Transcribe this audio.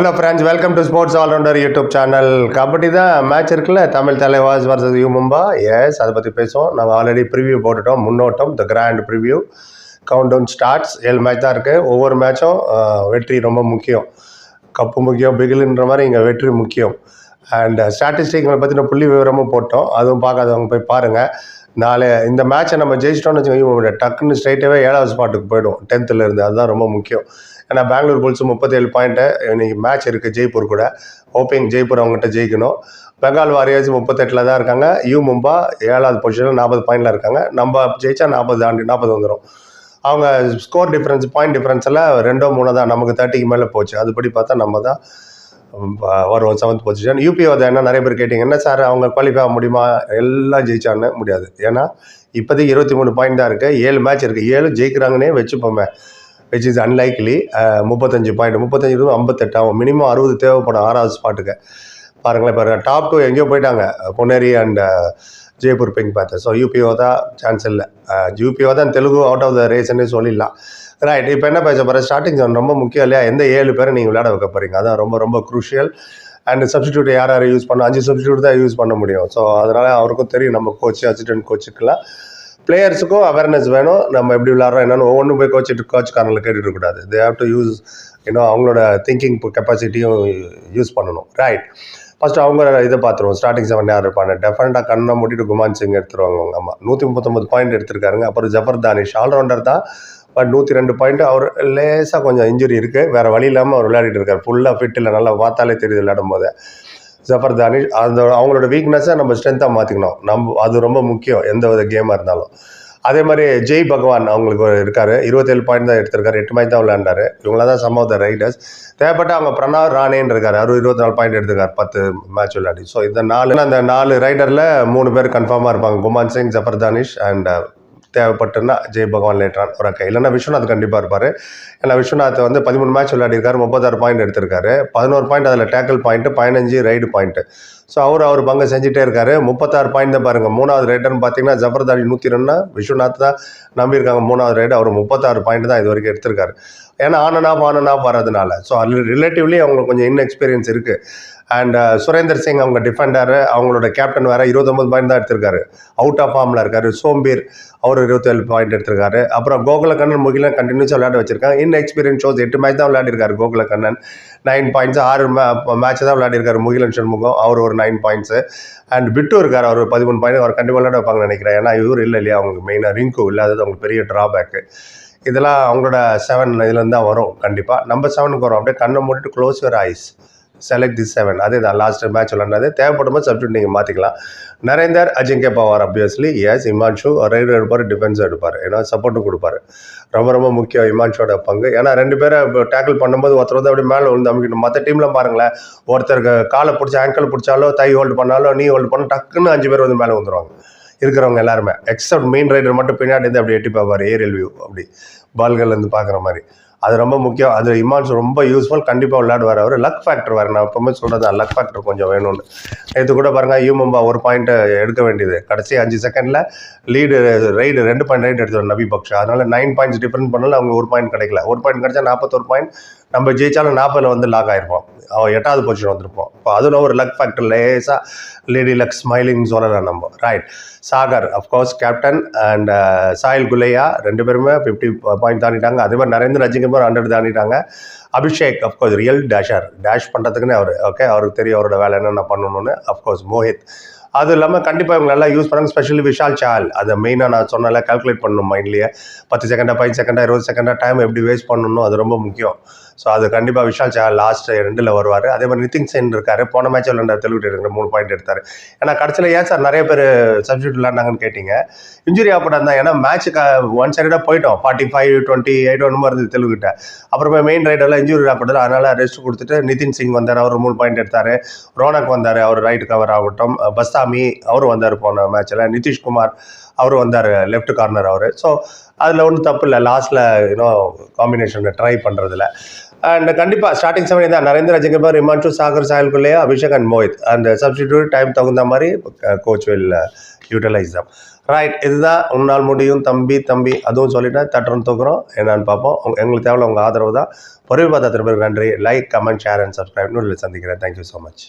Hello friends welcome to sports allrounder YouTube channel kabaddi தான் match இருக்குல்ல? Tamil Thalaivas versus U Mumba S அதை பற்றி பேசுவோம். நாங்கள் ஆல்ரெடி ப்ரிவியூ போட்டுட்டோம். முன்னோட்டம் the grand preview countdown starts ஏழு மேட்ச் தான் இருக்குது ஒவ்வொரு மேட்சும் வெற்றி ரொம்ப முக்கியம். கப்பு முக்கியம் பிகிலுன்ற மாதிரி இங்கே வெற்றி முக்கியம். அண்ட் ஸ்டாட்டிஸ்டிக்களை பற்றின புள்ளி விவரமும் போட்டோம். அதுவும் பார்க்காதவங்க போய் பாருங்கள் நாளை இந்த மேட்சை நம்ம ஜெயிச்சிட்டோம்னு வச்சுக்கோங்க. டக்குன்னு ஸ்ட்ரைட்டாகவே ஏழாவது ஸ்பாட்டுக்கு போயிடும் டென்த்தில் இருந்து. அதுதான் ரொம்ப முக்கியம். ஏன்னா பெங்களூர் புல்ஸ் முப்பத்தேழு பாயிண்ட்டு இன்னைக்கு மேட்ச் இருக்குது ஜெய்ப்பூர் கூட. ஹோப்பிங் ஜெய்ப்பூர் அவங்ககிட்ட ஜெயிக்கணும். பெங்கால் வாரியர்ஸ் முப்பத்தெட்டில் தான் இருக்காங்க. யூ மும்பா ஏழாவது பொசிஷனில் நாற்பது பாயிண்டில் இருக்காங்க. நம்ம ஜெயிச்சா நாற்பது தாண்டி நாற்பது வந்துடும் அவங்க ஸ்கோர் டிஃப்ரென்ஸ் பாயிண்ட் டிஃப்ரென்ஸில் ரெண்டோ மூணோ தான். நமக்கு தேர்ட்டிக்கு மேலே போச்சு. அதுபடி பார்த்தா நம்ம தான் வருவோம் செவன்த் பொசிஷன் யூபிஓ தான் என்ன நிறைய பேர் கேட்டிங்க என்ன சார் அவங்க குவாலிஃபை ஆக முடியுமா? எல்லாம் ஜெயிச்சான்னு முடியாது. ஏன்னா இப்போதைக்கு இருபத்தி மூணு பாயிண்ட் தான் இருக்குது ஏழு மேட்ச் இருக்குது ஏழு ஜெயிக்கிறாங்கன்னே வச்சுப்போமே. விச் இஸ் அன்லைக்லி முப்பத்தஞ்சு பாயிண்ட் முப்பத்தஞ்சு இருந்து ஐம்பத்தெட்டு ஆகும். மினிமம் அறுபது தேவைப்படும் ஆறாவது ஸ்பாட்டுக்கு பாருங்களேன் இப்போ டாப் டூ எங்கேயோ போயிட்டாங்க. பொன்னேரி அண்ட் ஜெய்ப்பூர் பிங்க் பார்த்தேன். ஸோ யூபிஓ தான் சான்ஸ் இல்லை. யூபிஓ தான் தெலுங்கு அவுட் ஆஃப் த ரேஸ்ன்னே சொல்லிடலாம். ரைட் இப்போ என்ன பேச போகிறேன் ஸ்டார்டிங் ஜோன் ரொம்ப முக்கியம் இல்லையா? எந்த ஏழு பேரை நீங்கள் விளையாட வைக்க போகிறீங்க அதான் ரொம்ப ரொம்ப குரூஷியல் அண்ட் சப்ஸ்டியூட் யார் யார் யூஸ் பண்ண அஞ்சு சப்ஸ்டியூட் தான் யூஸ் பண்ண முடியும். ஸோ அதனால் அவருக்கும் தெரியும். நம்ம கோச் அசிஸ்டன்ட் கோச்சுக்கெல்லாம் பிளேயர்ஸுக்கும் அவேர்னஸ் வேணும். நம்ம எப்படி விளாட்றோம் என்னென்னு ஒவ்வொன்றும் போய் கோச் கோச்சுக்காரங்களை கேட்டுட்டு கூடாது தே ஹாவ் டு யூஸ் இன்னும் அவங்களோட திங்கிங் கெப்பாசிட்டியும் யூஸ் பண்ணணும். ரைட் ஃபஸ்ட்டு அவங்க இதை பார்த்துருவோம். ஸ்டார்டிங் செவன் யார் இருப்பாங்க? டெஃபினட்டாக கண்ணை மூட்டிட்டு குமான் சிங் எடுத்துருவாங்க அவங்க அம்மா. நூற்றி முப்பத்தொம்பது பாயிண்ட் எடுத்திருக்காருங்க. அப்புறம் ஜஃபர் தானிஷ் ஆல்ரவுண்டர் தான். பட் நூற்றி ரெண்டு பாயிண்ட் அவர் லேசாக கொஞ்சம் இன்ஜுரி இருக்குது வேறு வழி இல்லாமல் அவர் விளையாடிட்டு இருக்கார். ஃபுல்லாக ஃபிட் இல்லை நல்லா பார்த்தாலே தெரியுது விளையாடும் போது ஜஃபர் தானிஷ் அந்த அவங்களோட வீக்னஸை நம்ம ஸ்ட்ரென்த்தாக மாற்றிக்கணும் நம்ம அது ரொம்ப முக்கியம் எந்த வித கேமாக இருந்தாலும். அதே மாதிரி ஜெய் பகவான் அவங்களுக்கு ஒரு இருபத்தேழு பாயிண்ட் தான் எடுத்திருக்காரு. எட்டு மேட்ச் தான் விளையாண்டாரு. இவங்கள தான் சம் ஆஃப் த ரைடர்ஸ் தேவைப்பட்ட அவங்க பிரணாவ் ராணேன்னு இருக்காரு. அவர் இருபத்தி நாலு பாயிண்ட் எடுத்திருக்காரு பத்து மேட்ச் விளையாடி. ஸோ இந்த நாலு அந்த நாலு ரைடரில் மூணு பேர் கன்ஃபார்மாக இருப்பாங்க. குமான் சிங் ஜஃபர் தானிஷ் அண்ட் தேவைப்பட்டுன்னா ஜெய் பகவான் லேட்ரான் ஒரு அக்கா. இல்லைன்னா விஸ்வநாத் கண்டிப்பாக இருப்பார். ஏன்னா விஸ்வநாத் வந்து பதிமூணு மேட்ச் விளையாடிருக்காரு முப்பத்தாறு பாயிண்ட் எடுத்திருக்காரு. பதினோரு பாயிண்ட் அதில் டேக்கிள் பாயிண்ட்டு பதினஞ்சு ரைடு பாயிண்ட்டு ஸோ அவர் அவர் பங்கு செஞ்சுட்டே இருக்காரு. முப்பத்தாறு பாயிண்ட் தான் பாருங்கள் மூணாவது ரைடர்னு பார்த்தீங்கன்னா ஜபர்தாரி நூற்றி ரெண்டுனா விஸ்வநாத் தான் நம்பியிருக்காங்க. மூணாவது ரைடு அவர் முப்பத்தாறு பாயிண்ட் தான் இது வரைக்கும் எடுத்திருக்காரு. ஏன்னா on and off on and off வரதுனால ஸோ அது ரிலேட்டிவ்லி அவங்களுக்கு கொஞ்சம் இன்எக்ஸ்பீரியன்ஸ் இருக்குது அண்ட் சுரேந்தர் சிங் அவங்க டிஃபெண்டர் அவங்களோட கேப்டன் வேறு இருபத்தொம்பது பாயிண்ட் தான் எடுத்திருக்காரு. அவுட் ஆஃப் ஃபார்மில் இருக்காரு. சோம்பீர் அவர் இருபத்தேழு பாயிண்ட் எடுத்திருக்காரு. அப்புறம் கோகுலக்கண்ணன் முகிலன் கண்டினியூஸாக விளையாட வச்சிருக்காங்க. இன் எக்ஸ்பீரியன்ஸ் ஷோஸ் எட்டு மேட்ச் தான் விளையாடிருக்காரு கோகுலக்கண்ணன். நைன் பாயிண்ட்ஸ் ஆறு மேட்ச் தான் விளையாடிருக்காரு முகிலன் சண்முகம். அவர் ஒரு நைன் பாயிண்ட்ஸு அண்ட் பிட்டு இருக்கார் அவர் பதிமூணு பாயிண்ட் அவர் கண்டிப்பாக விளையாட வைப்பாங்கன்னு நினைக்கிறேன். ஏன்னா இவர் இல்லை இல்லையா? அவங்களுக்கு மெயினாக ரிங்கு இல்லாதது அவங்களுக்கு பெரிய ட்ராபேக்கு இதெல்லாம் அவங்களோட செவன் இதுலேருந்து தான் வரும் கண்டிப்பாக நம்ம செவனுக்கு வரும். அப்படியே கண்ணை மூடிட்டு close your eyes select the seven அதே தான் லாஸ்ட் மேட்ச் விளாண்டது தேவைப்படும் போது சப்ஸ்டியூட் நீங்கள் மாற்றிக்கலாம் Narender Ajinkya Pawar obviously as Himanshu raider எடுப்பார் டிஃபென்ஸ் எடுப்பார். ஏன்னா சப்போர்ட்டும் கொடுப்பாரு. ரொம்ப ரொம்ப முக்கியம் இமான்ஷோட பங்கு. ஏன்னா ரெண்டு பேரை டேக்கிள் பண்ணும்போது ஒருத்தர் வந்து அப்படி மேலே விழுந்து அமைக்கணும் மற்ற டீமில் பாருங்களேன். ஒருத்தருக்கு காலை பிடிச்சி ஆங்கிள் பிடிச்சாலோ தை ஹோல்டு பண்ணாலோ நீ ஹோல்டு பண்ணால் டக்குன்னு அஞ்சு பேர் வந்து மேலே வந்துடுவாங்க இருக்கிறவங்க எல்லாருமே. எக்ஸப்ட் மெயின் ரைடர் மட்டும் பின்னாடி இருந்து அப்படி எட்டி பார்ப்பார் ஏரியல் வியூ அப்படி பால்கள்லேருந்து பார்க்குற மாதிரி. அது ரொம்ப முக்கியம். அது இமான்ஸ் ரொம்ப யூஸ்ஃபுல் கண்டிப்பாக விளையாடுவார் அவர். லக் ஃபேக்டர் வேறு. நான் எப்பவுமே சொல்கிறது லக் ஃபேக்டர் கொஞ்சம் வேணும்னு. இது கூட பாருங்கள் யூமம்பா ஒரு பாயிண்ட் எடுக்க வேண்டியது. கடைசி அஞ்சு செகண்டில் லீடு ரைடு ரெண்டு பாயிண்ட் ரைடு எடுத்துருவார் நபி பக்ஷா. அதனால் நைன் பாயிண்ட்ஸ் டிஃபரன்ஸ் பண்ணல அவங்க ஒரு பாயிண்ட் கிடைக்கல. ஒரு பாயிண்ட் கிடைச்சா நாற்பத்தொரு பாயிண்ட் நம்ம ஜெயிச்சாலும் நாற்பதில் வந்து லாக் ஆயிருப்போம். அவள் எட்டாவது பொசிஷன் வந்திருப்போம். இப்போ அதுவும் ஒரு லக் ஃபேக்டர் லேசாக லேடி லக் ஸ்மைலிங் சொல்லலாம் நம்ம. Right Sagar of course captain and Sahil Gulia ரெண்டு பேருமே ஃபிஃப்டி பாயிண்ட் தாண்டிட்டாங்க. அதே மாதிரி நரேந்திர அஜிங்கபர் hundred தாண்டிட்டாங்க. Abhishek of course real dasher dash பண்ணுறதுக்குன்னு அவர் ஓகே அவருக்கு தெரியும் அவரோட வேலை என்னென்ன பண்ணணும்னு. அஃப்கோர்ஸ் மோஹித் அது இல்லாமல் கண்டிப்பாக இவங்க நல்லா யூஸ் பண்ணாங்க ஸ்பெஷலி விஷால் சால். அதை மெயினாக நான் சொன்னால கால்குலேட் பண்ணணும் மைண்ட்லேயே பத்து செகண்டாக பதினஞ்சு செகண்டாக இருபது செகண்டாக டைம் எப்படி வேஸ்ட் பண்ணணும் அது ரொம்ப முக்கியம். ஸோ அது கண்டிப்பாக விஷால் சால் லாஸ்ட் ரெண்டில் வருவார். அதே மாதிரி நிதின் சென் இருக்கார். போன மேட்ச் விளாண்டார் தெலுங்கு எடுக்கிற மூணு பாயிண்ட் எடுத்தார். ஏன்னா கடைசியில் ஏன் சார் நிறைய பேர் சப்ஸ்டியூட் விளாண்டாங்கன்னு கேட்டிங்க? இன்ஜுரி ஆகப்பட இருந்தால் ஏன்னா மேட்ச்சுக்கு ஒன் சைடாக போயிட்டோம். ஃபார்ட்டி ஃபைவ் டுவெண்ட்டி எயிட் ஒன்று இருந்தது தெலுங்குகிட்ட அப்புறமா மெயின் ரைடெல்லாம் இன்ஜுரி ஆகப்பட்டது அதனால் ரெஸ்ட் கொடுத்துட்டு நிதின் சிங் வந்தார். அவர் மூணு பாயிண்ட் எடுத்தார். ரோனக் வந்தார். அவர் ரைட் கவர் ஆகட்டும். பஸ்தாமி அவரும் வந்தார் போன மேட்ச்சில் நிதிஷ்குமார் அவர் வந்தார். லெஃப்ட் கார்னர் அவர். ஸோ அதில் ஒன்றும் தப்பு இல்லை. லாஸ்ட்டில் யூனோ காம்பினேஷனை ட்ரை பண்ணுறதுல அண்ட் கண்டிப்பாக ஸ்டார்டிங் செவன் தான் Narendra Zafar Himanshu Sagar Sahil Gulia Abhishek and Mohit. And substitute time தகுந்த மாதிரி கோச் வில் யூட்டிலைஸ் தான் ரைட் இதுதான் உன்னால் முடியும் தம்பி தம்பி. அதுவும் சொல்லிட்டேன் தட்டுறோம் தூக்குறோம். என்னன்னு பார்ப்போம். எங்களுக்கு தேவையில்ல உங்கள் ஆதரவு தான். பொறுப்பு பார்த்தா திரும்ப நன்றி. Like comment share and subscribe நூலில் சந்திக்கிறேன். Thank you so much